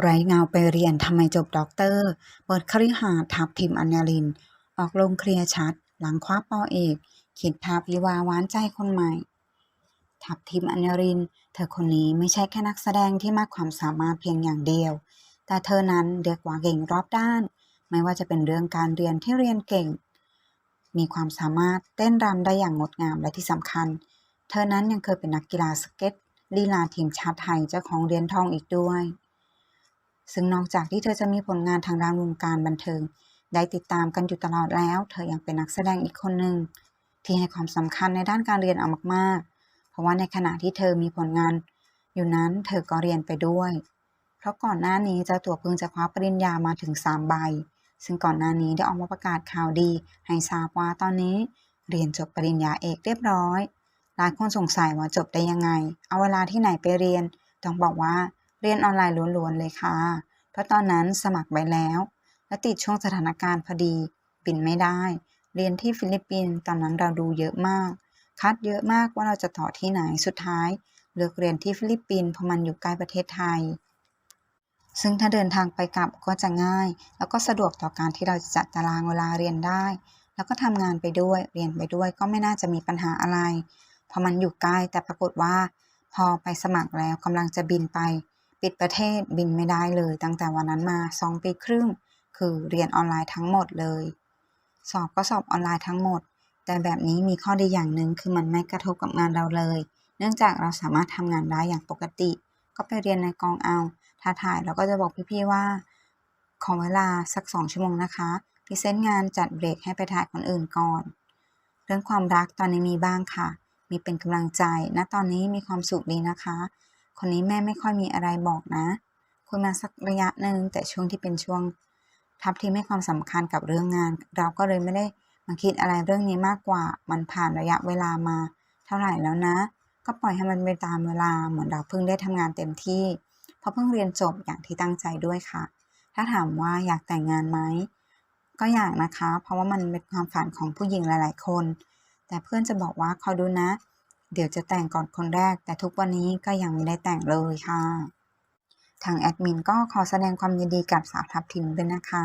ไร้เงาไปเรียนทำไมจบด็อกเตอร์ เปิดคฤหาสน์ทับทิมอัญญาลิน ออกลงเคลียร์ชัด หลังคว้าปอเอกคิดภาพวิวาหวานใจคนใหม่ ทับทิมอัญญาริน เธอคนนี้ไม่ใช่แค่นักแสดงที่มากความสามารถเพียงอย่างเดียว แต่เธอนั้นเรียกว่าเก่งรอบด้าน ไม่ว่าจะเป็นเรื่องการเรียนที่เรียนเก่ง มีความสามารถเต้นรำได้อย่างงดงามและที่สำคัญ เธอนั้นยังเคยเป็นนักกีฬาสเก็ตลีลาทีมชาติไทยเจ้าของเหรียญทองอีกด้วย ซึ่งนอกจากที่เธอจะมีผลงานทางด้านวงการบันเทิง ได้ติดตามกันอยู่ตลอดแล้ว เธอยังเป็นนักแสดงอีกคนหนึ่งที่ให้ความสำคัญในด้านการเรียนเอามากๆ เพราะว่าในขณะที่เธอมีผลงาน อยู่นั้นเธอก็เรียนไปด้วย เพราะก่อนหน้านี้เจ้าตัวเพิ่งจะคว้าปริญญามาถึง3ใบ ซึ่งก่อนหน้านี้ได้ออกมาประกาศข่าวดี ให้ทราบว่าตอนนี้ เรียนจบปริญญาเอกเรียบร้อยหลายคนสงสัยว่าจบได้ยังไง เอาเวลาที่ไหนไปเรียน ต้องบอกว่า เรียนออนไลน์ล้วนๆเลยค่ะ เพราะตอนนั้นสมัครไว้แล้ว และติดช่วงสถานการณ์พอดี บินไม่ได้ เรียนที่ฟิลิปปินส์ตอนนั้นเราดูเยอะมาก คัดเยอะมากว่าเราจะต่อที่ไหนสุดท้าย เลือกเรียนที่ฟิลิปปินส์เพราะมันอยู่ใกล้ประเทศไทย ซึ่งถ้าเดินทางไปกลับก็จะง่าย แล้วก็สะดวกต่อการที่เราจะจัดตารางเวลาเรียนได้ แล้วก็ทำงานไปด้วยเรียนไปด้วยก็ไม่น่าจะมีปัญหาอะไรเพราะมันอยู่ใกล้แต่ปรากฏว่า พอไปสมัครแล้วกำลังจะบินไป ปิดประเทศบินไม่ได้เลย ตั้งแต่วันนั้นมา2ปีครึ่ง คือเรียนออนไลน์ทั้งหมดเลย สอบก็สอบออนไลน์ทั้งหมด แต่แบบนี้มีข้อดีอย่างหนึ่งคือมันไม่กระทบกับงานเราเลย เนื่องจากเราสามารถทำงานได้อย่างปกติ ก็ไปเรียนในกองเอา ถ้าถ่ายเราก็จะบอกพี่ๆว่า ขอเวลาสักสองชั่วโมงนะคะพรีเซนต์งานจัดเบรกให้ไปถ่ายคนอื่นก่อน เรื่องความรักตอนนี้มีบ้างค่ะ มีเป็นกำลังใจ ณ ตอนนี้มีความสุขดีนะคะ คนนี้แม่ไม่ค่อยมีอะไรบอกนะคุยมาสักระยะหนึ่งแต่ช่วงที่เป็นช่วง ทับที่ให้ความสำคัญกับเรื่องงาน เราก็เลยไม่ได้มาคิดอะไรเรื่องนี้มากกว่า มันผ่านระยะเวลามา เท่าไหร่แล้วนะ ก็ปล่อยให้มันไปตามเวลาเหมือนเราเพิ่งได้ทำงานเต็มที่เพราะเพิ่งเรียนจบอย่างที่ตั้งใจด้วยค่ะ ถ้าถามว่าอยากแต่งงานไหมก็อยากนะคะ เพราะว่ามันเป็นความฝันของผู้หญิงหลาย ๆ คน แต่เพื่อนจะบอกว่าคอยดูนะ เดี๋ยวจะแต่งก่อนคนแรก แต่ทุกวันนี้ก็ยังไม่ได้แต่งเลยค่ะ ทางแอดมินก็ขอแสดงความยินดีกับสาวทับทิมด้วยนะคะ